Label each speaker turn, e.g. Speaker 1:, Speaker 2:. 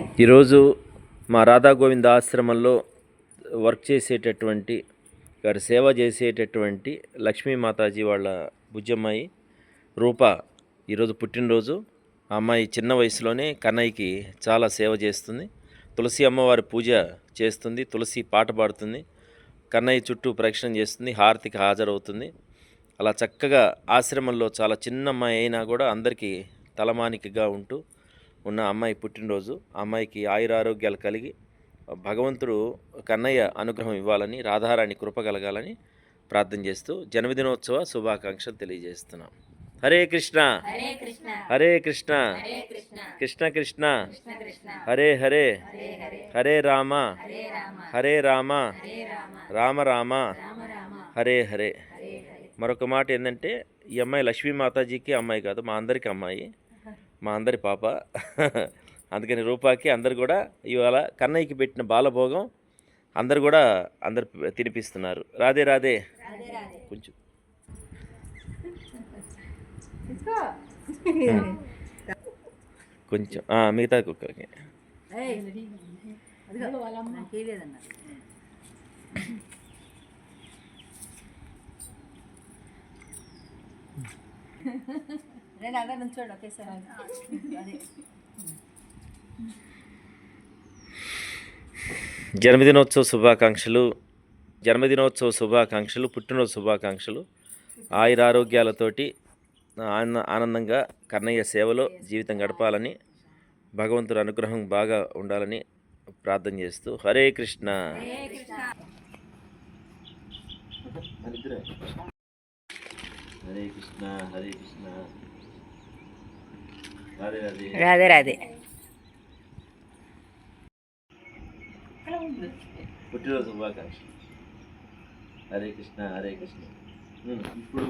Speaker 1: ఈరోజు మా రాధా గోవింద ఆశ్రమంలో వర్క్ చేసేటటువంటి గారి సేవ చేసేటటువంటి లక్ష్మీ మాతాజీ వాళ్ళ బుజ్జమ్మాయి రూప ఈరోజు పుట్టినరోజు. ఆ అమ్మాయి చిన్న వయసులోనే కన్నయ్యకి చాలా సేవ చేస్తుంది. తులసి అమ్మవారి పూజ చేస్తుంది తులసి పాట పాడుతుంది కన్నయ్య చుట్టూ ప్రక్షణ చేస్తుంది హారతికి హాజరవుతుంది. అలా చక్కగా ఆశ్రమంలో చాలా చిన్న అమ్మాయి అయినా కూడా అందరికీ తలమానికగా ఉంటూ ఉన్న అమ్మాయి పుట్టినరోజు అమ్మాయికి ఆయురారోగ్యాలు కలిగి భగవంతుడు కన్నయ్య అనుగ్రహం ఇవ్వాలని రాధారాణి కృప కలగాలని ప్రార్థన చేస్తూ జన్మదినోత్సవ శుభాకాంక్షలు తెలియజేస్తున్నాం. హరే కృష్ణ.
Speaker 2: హరే కృష్ణ.
Speaker 1: కృష్ణ.
Speaker 2: కృష్ణ.
Speaker 1: హరే హరే.
Speaker 2: హరే
Speaker 1: రామ.
Speaker 2: హరే రామ.
Speaker 1: రామ.
Speaker 2: రామ.
Speaker 1: హరే హరే. మరొక మాట ఏంటంటే ఈ అమ్మాయి లక్ష్మీ మాతాజీకి అమ్మాయి కాదు మా అందరికి అమ్మాయి. మా అందరి పాప. అందుకని రూపాకి అందరు కూడా ఇవాళ కన్నయ్యకి పెట్టిన బాలభోగం అందరు కూడా అందరు తినిపిస్తున్నారు. రాధే రాధే. కొంచెం. కొంచెం. ఆ, మిగతా కుక్కలకి.
Speaker 2: నేను నుంచోడు ఒకేసారి. అదే.
Speaker 1: జన్మదినోత్సవ శుభాకాంక్షలు జన్మదినోత్సవ శుభాకాంక్షలు పుట్టినరోజు శుభాకాంక్షలు. ఆయురారోగ్యాలతోటి ఆనంద ఆనందంగా కన్నయ్య సేవలో జీవితం గడపాలని భగవంతుడి అనుగ్రహం బాగా ఉండాలని ప్రార్థన చేస్తూ హరే కృష్ణ. హరే కృష్ణ. హరే కృష్ణ.
Speaker 2: రాధే రాధే.
Speaker 1: పుట్టినరోజు శుభాకాంక్షలు. హరే కృష్ణ హరే కృష్ణ. ఇప్పుడు